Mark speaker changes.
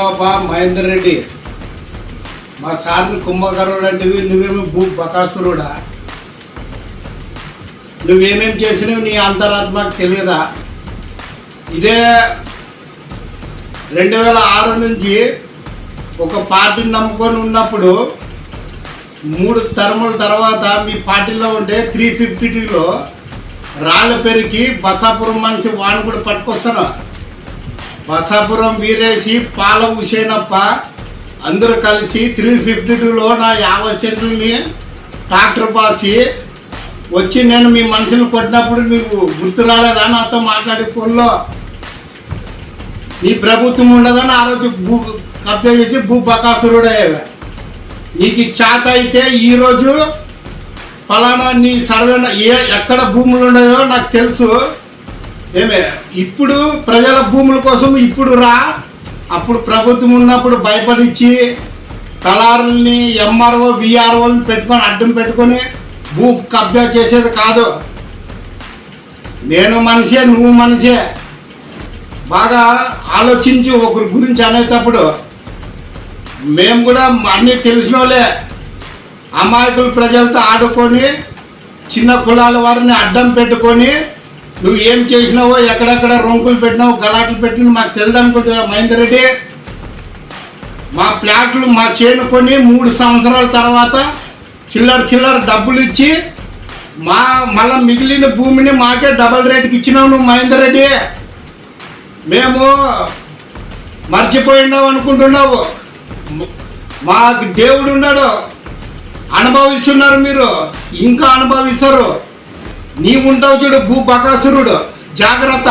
Speaker 1: బాబా మహేందర్ రెడ్డి. మా సార్ని కుంభకరుడు అంటే నువ్వేమో భూ బకాసురుడా నువ్వేమేం చేసినావు నీ అంతరాత్మకు తెలియదా? ఇదే రెండు వేల ఆరు నుంచి ఒక పార్టీని నమ్ముకొని ఉన్నప్పుడు మూడు తరముల తర్వాత మీ పార్టీలో ఉంటే త్రీ ఫిఫ్టీ టూలో రాళ్ళ పెరిగి బసాపురం మనిషి వాడిని కూడా పట్టుకొస్తాను. బసాపురం వీరేసి పాల హుసేనప్ప అందరూ కలిసి త్రీ ఫిఫ్టీ టూలో నా యాభై సెంట్లని ట్రాక్టర్ పాసి వచ్చి నేను మీ మనుషులు కొట్టినప్పుడు మీకు గుర్తు రాలేదా నాతో మాట్లాడే ఫోన్లో? నీ ప్రభుత్వం ఉండదని ఆ రోజు భూ కబ్జా చేసి భూ బకాసురుడు అయ్యేవా నీకు చేత అయితే ఈరోజు ఫలానా నీ సర్వే ఏ ఎక్కడ భూములు ఉన్నాయో నాకు తెలుసు. ఏమే ఇప్పుడు ప్రజల భూముల కోసం ఇప్పుడు రా. అప్పుడు ప్రభుత్వం ఉన్నప్పుడు భయపడిచ్చి కలారుల్ని ఎంఆర్ఓ విఆర్ఓని పెట్టుకొని అడ్డం పెట్టుకొని భూ కబ్జా చేసేది కాదు. నేను మనిషే నువ్వు మనిషే. బాగా ఆలోచించి ఒకరి గురించి అనేటప్పుడు మేము కూడా అన్నీ తెలిసిన వాళ్ళే అమాయకులు ప్రజలతో ఆడుకొని చిన్న కులాల వారిని అడ్డం పెట్టుకొని నువ్వు ఏం చేసినావో ఎక్కడెక్కడ రొంకులు పెట్టినావు గలాట్లు పెట్టిన మాకు తెలియదు అనుకుంటున్నా మహేందర్ రెడ్డి? మా ప్లాట్లు మా చేను కొని మూడు సంవత్సరాల తర్వాత చిల్లర చిల్లర డబ్బులు ఇచ్చి మా మళ్ళా మిగిలిన భూమిని మాకే డబల్ రేట్కి ఇచ్చినావు నువ్వు మహేందర్ రెడ్డి. మేము మర్చిపోయినావు అనుకుంటున్నావు. మాకు దేవుడు ఉన్నాడు. అనుభవిస్తున్నారు మీరు. ఇంకా అనుభవిస్తారు. నీవుంటావు చూడు భూ బకాసురుడు జాగ్రత్త